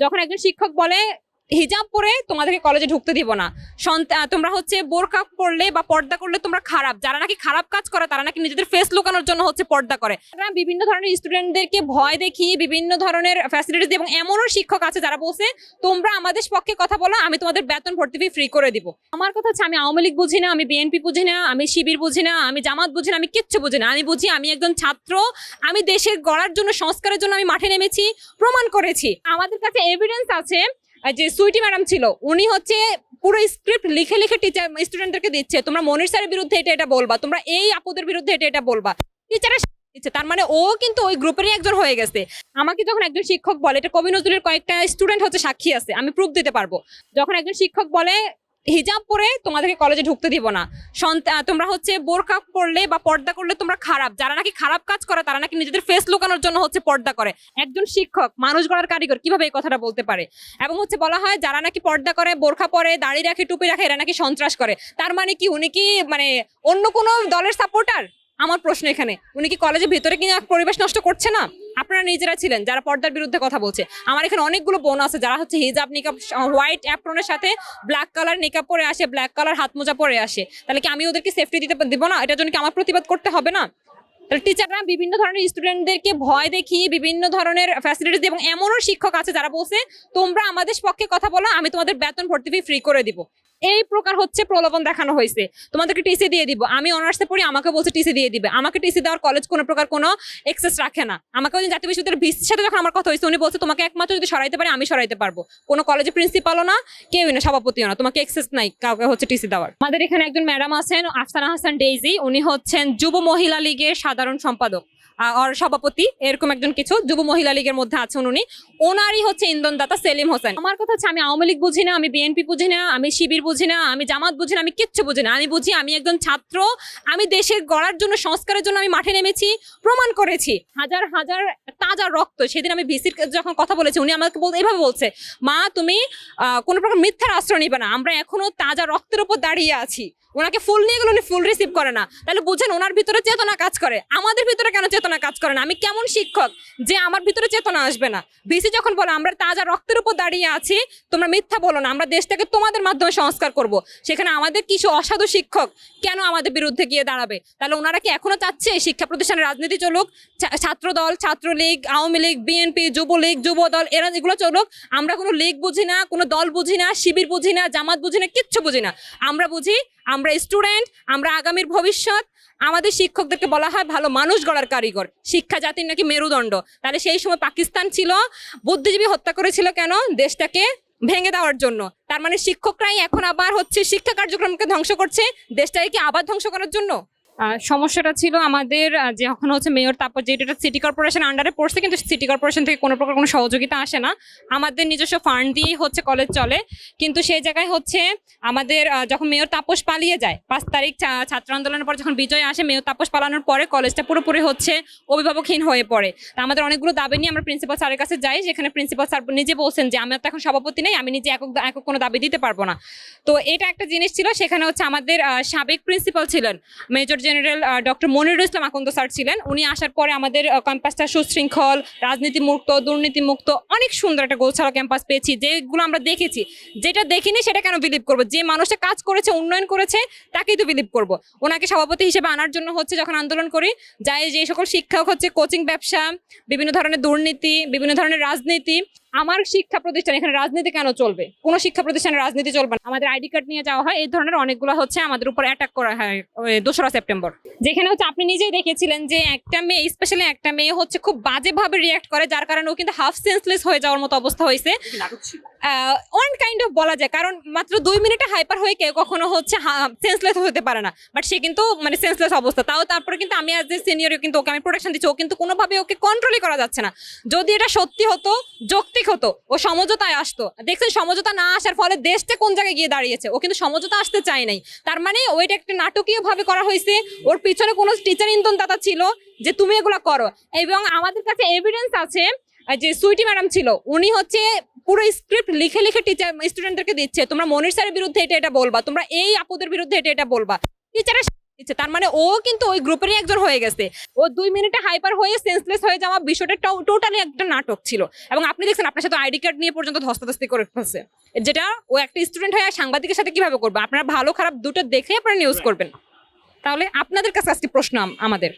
যখন একজন শিক্ষক বলে হিজাব পরে তোমাদেরকে কলেজে ঢুকতে দিব না। তোমরা হচ্ছে বোরকা পরলে বা পর্দা করলে তোমরা খারাপ। যারা নাকি খারাপ কাজ করে, তারা নাকি নিজেদের ফেস লুকানোর জন্য হচ্ছে পর্দা করে। বিভিন্ন ধরনের স্টুডেন্টদেরকে ভয় দেখিয়ে বিভিন্ন ধরনের ফ্যাসিলিটিস এবং এমনও শিক্ষক আছে যারা বলছে, তোমরা আমাদের পক্ষে কথা বলো, আমি তোমাদের বেতন ভর্তি ফি ফ্রি করে দিব। আমার কথা হচ্ছে, আমি আওয়ামী লীগ বুঝি না, আমি বিএনপি বুঝি না, আমি শিবির বুঝি না, আমি জামাত বুঝি না, আমি কিচ্ছু বুঝি না। আমি বুঝি, আমি একজন ছাত্র, আমি দেশের গড়ার জন্য, সংস্কারের জন্য আমি মাঠে নেমেছি, প্রমাণ করেছি। আমাদের কাছে এভিডেন্স আছে যে সুইটি ম্যাডাম ছিল, উনি হচ্ছে পুরো স্ক্রিপ্ট লিখে লিখে টিচার স্টুডেন্টদেরকে দিচ্ছে। তোমরা মনির স্যারের বিরুদ্ধে এটা এটা বলবা, তোমরা এই আপুদের বিরুদ্ধে এটা এটা বলবা। টিচারের দিচ্ছে, তার মানে ও কিন্তু ওই গ্রুপেরই একজন হয়ে গেছে। আমাকে যখন একজন শিক্ষক বলে, এটা কবি নজরুলের কয়েকটা স্টুডেন্ট হচ্ছে সাক্ষী আছে, আমি প্রুফ দিতে পারব। যখন একজন শিক্ষক বলে হিজাব পরে তোমাদেরকে কলেজে ঢুকতে দিব না। তোমরা হচ্ছে বোরকা পরলে বা পর্দা করলে তোমরা খারাপ। যারা নাকি খারাপ কাজ করে, তারা নাকি নিজেদের ফেস লুকানোর জন্য হচ্ছে পর্দা করে। একজন শিক্ষক, মানুষ গড়ার কারিগর, কীভাবে এই কথাটা বলতে পারে? এবং হচ্ছে বলা হয়, যারা নাকি পর্দা করে, বোরখা পরে, দাড়ি রাখে, টুপি রাখে, এরা নাকি সন্ত্রাস করে। তার মানে কি, উনি কি মানে অন্য কোনো দলের সাপোর্টার আমার প্রশ্ন এখানে, উনি কি কলেজের ভিতরে কি পরিবেশ নষ্ট করছে না? আপনারা নিজেরা ছিলেন যারা পর্দার বিরুদ্ধে কথা বলছে। আমার এখানে অনেকগুলো বোন আছে যারা হচ্ছে হিজাব নিকাব হোয়াইট অ্যাপ্রনের সাথে ব্ল্যাক কালার নিকাব পরে আসে ব্ল্যাক কালার হাত মোজা পরে আসে। তাহলে কি আমি ওদেরকে সেফটি দিতে দিব না? এটার জন্য কি আমার প্রতিবাদ করতে হবে না? তাহলে টিচাররা বিভিন্ন ধরনের স্টুডেন্টদেরকে ভয় দেখিয়ে বিভিন্ন ধরনের ফ্যাসিলিটিস এবং এমনও শিক্ষক আছে যারা বলছে, তোমরা আমাদের পক্ষে কথা বলো, আমি তোমাদের বেতন ভর্তি ফি ফ্রি করে দিব। এই প্রকার হচ্ছে প্রলোভন দেখানো হয়েছে। তোমাদেরকে টিসি দিয়ে দিব। আমি অনার্সে পড়ি, আমাকে বলছে টিসি দিয়ে দিবে। আমাকে টিসি দেওয়ার কলেজ কোনো প্রকার কোনো এক্সেস রাখে না। আমাকে ওই জাতীয় বিশ্ববিদ্যালয়ের ভিসির সাথে যখন আমার কথা হয়েছে, উনি বলছে, তোমাকে একমাত্র যদি সরাইতে পারে, আমি সরাইতে পারব। কোনো কলেজে প্রিন্সিপালও না, কেউই না, সভাপতিও না। তোমাকে এক্সেস নাই কাউকে হচ্ছে টিসি দেওয়ার। আমাদের এখানে একজন ম্যাডাম আছেন, আফসানা হাসান ডেইজি। উনি হচ্ছেন যুব মহিলা লীগের সাধারণ সম্পাদক। আর সভাপতি এরকম একজন কিছু যুব মহিলা লীগের মধ্যে আছেন উনি। ওনারই হচ্ছে ইন্ধনদাতা সেলিম হোসেন। আমার কথা হচ্ছে আমি আওয়ামী লীগ বুঝি না, আমি বিএনপি বুঝি না, আমি শিবির বুঝি না, আমি জামাত বুঝি না, আমি কিচ্ছু বুঝি না। আমি বুঝি আমি একজন ছাত্র, আমি দেশের গড়ার জন্য, সংস্কারের জন্য আমি মাঠে নেমেছি, প্রমাণ করেছি। হাজার হাজার তাজা রক্ত, সেদিন আমি ভিসির যখন কথা বলেছি, উনি আমাকে বল, এভাবে বলছে, মা, তুমি কোনো প্রকার মিথ্যার আশ্রয় নিবে না, আমরা এখনও তাজা রক্তের উপর দাঁড়িয়ে আছি। ওনাকে ফুল নিয়ে গেলে উনি ফুল রিসিভ করে না। তাহলে বুঝেন, ওনার ভিতরে চেতনা কাজ করে। আমাদের ভিতরে কেন চেতনা কাজ করে না। আমি কেমন শিক্ষক যে আমার ভিতরে চেতনা আসবে না? বিসি যখন বলে, আমরা তাজা রক্তের উপর দাঁড়িয়ে আছি, তোমরা মিথ্যা বলো না, আমরা দেশটাকে তোমাদের মাধ্যমে সংস্কার করব। সেখানে আমাদের কিছু অসাধু শিক্ষক কেন আমাদের বিরুদ্ধে গিয়ে দাঁড়াবে? তাহলে ওনারা কি এখনও চাচ্ছে? শিক্ষা প্রতিষ্ঠানে রাজনীতি চলুক ছাত্র দল, ছাত্রলীগ, আওয়ামী লীগ, বিএনপি, যুবলীগ যুব দল এরা এগুলো চলুক, আমরা কোনো লীগ বুঝি না, কোনো দল বুঝি না, শিবির বুঝি না, জামাত বুঝি না, কিচ্ছু বুঝি না। আমরা বুঝি আমরা স্টুডেন্ট, আমরা আগামীর ভবিষ্যৎ। আমাদের শিক্ষকদেরকে বলা হয় ভালো মানুষ গড়ার কারিগর। শিক্ষা জাতির নাকি মেরুদণ্ড। তাহলে সেই সময় পাকিস্তান ছিল, বুদ্ধিজীবী হত্যা করেছিল কেন? দেশটাকে ভেঙে দেওয়ার জন্য। তার মানে শিক্ষকরাই এখন আবার হচ্ছে শিক্ষা কার্যক্রমকে ধ্বংস করছে, দেশটাকে কি আবার ধ্বংস করার জন্য? সমস্যাটা ছিল আমাদের যখন হচ্ছে মেয়র তারপর যেটা সিটি কর্পোরেশন আন্ডারে পড়ছে, কিন্তু সিটি কর্পোরেশন থেকে কোনো প্রকার কোনো সহযোগিতা আসে না। আমাদের নিজস্ব ফান্ড দিয়েই হচ্ছে কলেজ চলে। কিন্তু সেই জায়গায় হচ্ছে আমাদের যখন মেয়র তাপস পালিয়ে যায়, পাঁচ তারিখ ছাত্র আন্দোলনের পর যখন বিজয় আসে, মেয়র তাপস পালানোর পরে কলেজটা পুরোপুরি হচ্ছে অভিভাবকহীন হয়ে পড়ে। তা আমাদের অনেকগুলো দাবি নিয়ে আমরা প্রিন্সিপাল স্যারের কাছে যাই, যেখানে প্রিন্সিপাল স্যার নিজে বলছেন যে আমার তো এখন সভাপতি নেই, আমি নিজে একক একক কোনো দাবি দিতে পারব না। তো এটা একটা জিনিস ছিল, সেখানে হচ্ছে আমাদের সাবেক প্রিন্সিপাল ছিলেন, major general doctor Monirul Islam Akand sir ছিলেন। উনি আসার পরে আমাদের ক্যাম্পাসটা সুশৃঙ্খল রাজনীতি মুক্ত দুর্নীতি মুক্ত অনেক সুন্দর একটা গোছালো ক্যাম্পাস পেয়েছি, যেগুলো আমরা দেখেছি। যেটা দেখিনি সেটা কেন বিলিভ করব? যে মানুষটা কাজ করেছে, উন্নয়ন করেছে, তাকেই তো বিলিভ করব। ওনাকে সভাপতি হিসেবে আনার জন্য হচ্ছে যখন আন্দোলন করি, যাই যে সকল শিক্ষক হচ্ছে কোচিং ব্যবসা, বিভিন্ন ধরনের দুর্নীতি, বিভিন্ন ধরনের রাজনীতি আমার শিক্ষা প্রতিষ্ঠান এখানে রাজনীতি কেন চলবে? কোনো শিক্ষা প্রতিষ্ঠানে রাজনীতি চলবে না। আমাদের আইডি কার্ড নিয়ে যাওয়া হয়, এই ধরনের অনেকগুলো হচ্ছে আমাদের উপর অ্যাটাক করা হয় দোসরা সেপ্টেম্বর। যেখানে হচ্ছে আপনি নিজেই দেখেছিলেন যে একটা মেয়ে স্পেশালি একটা মেয়ে হচ্ছে খুব বাজেভাবে রিয়াক্ট করে, যার কারণে ও কিন্তু হাফ সেন্সলেস হয়ে যাওয়ার মতো অবস্থা হয়েছে। ওয়ান কাইন্ড অফ বলা যায়। কারণ মাত্র দুই মিনিটে হাইপার হয়ে কেউ কখনো হচ্ছে সেন্সলেস হতে পারে না। বাট সে কিন্তু মানে সেন্সলেস অবস্থা। তাও তারপরে কিন্তু আমি আজ সিনিয়র কিন্তু ওকে, আমি প্রোটেকশন দিচ্ছি। ও কিন্তু কোনোভাবে ওকে কন্ট্রোলই করা যাচ্ছে না। যদি এটা সত্যি হতো, যৌক্তিক হতো, ও সমঝোতায় আসতো। দেখছেন, সমঝোতা না আসার ফলে দেশটা কোন জায়গায় গিয়ে দাঁড়িয়েছে? ও কিন্তু সমঝোতা আসতে চায় নাই। তার মানে ওইটা একটা নাটকীয় ভাবে করা হয়েছে। ওর পিছনে কোনো টিচার ইন্ধন দাতা ছিল যে, তুমি এগুলো করো। এবং আমাদের কাছে এভিডেন্স আছে যে সুইটি ম্যাডাম ছিল। উনি হচ্ছে পুরো স্ক্রিপ্ট লিখে লিখে টিচার স্টুডেন্টদেরকে দিচ্ছে। তোমরা মনির স্যারের বিরুদ্ধে এটা এটা বলবা তোমরা এই আপুদের বিরুদ্ধে এটা এটা বলবা। টিচারের দিচ্ছে। তার মানে ও কিন্তু ওই গ্রুপেরই একজন হয়ে গেছে। ও দুই মিনিটে হাইপার হয়ে সেন্সলেস হয়ে যাওয়া বিষয়টা টোটালি একটা নাটক ছিল। এবং আপনি দেখছেন আপনার সাথে আইডি কার্ড নিয়ে পর্যন্ত ধস্তাধস্তি করে ফেলছে। যেটা ও একটা স্টুডেন্ট হয়ে সাংবাদিকের সাথে কীভাবে করবে? আপনারা ভালো খারাপ দুটো দেখে আপনারা নিউজ করবেন। তাহলে আপনাদের কাছে আজকে প্রশ্ন আমাদের।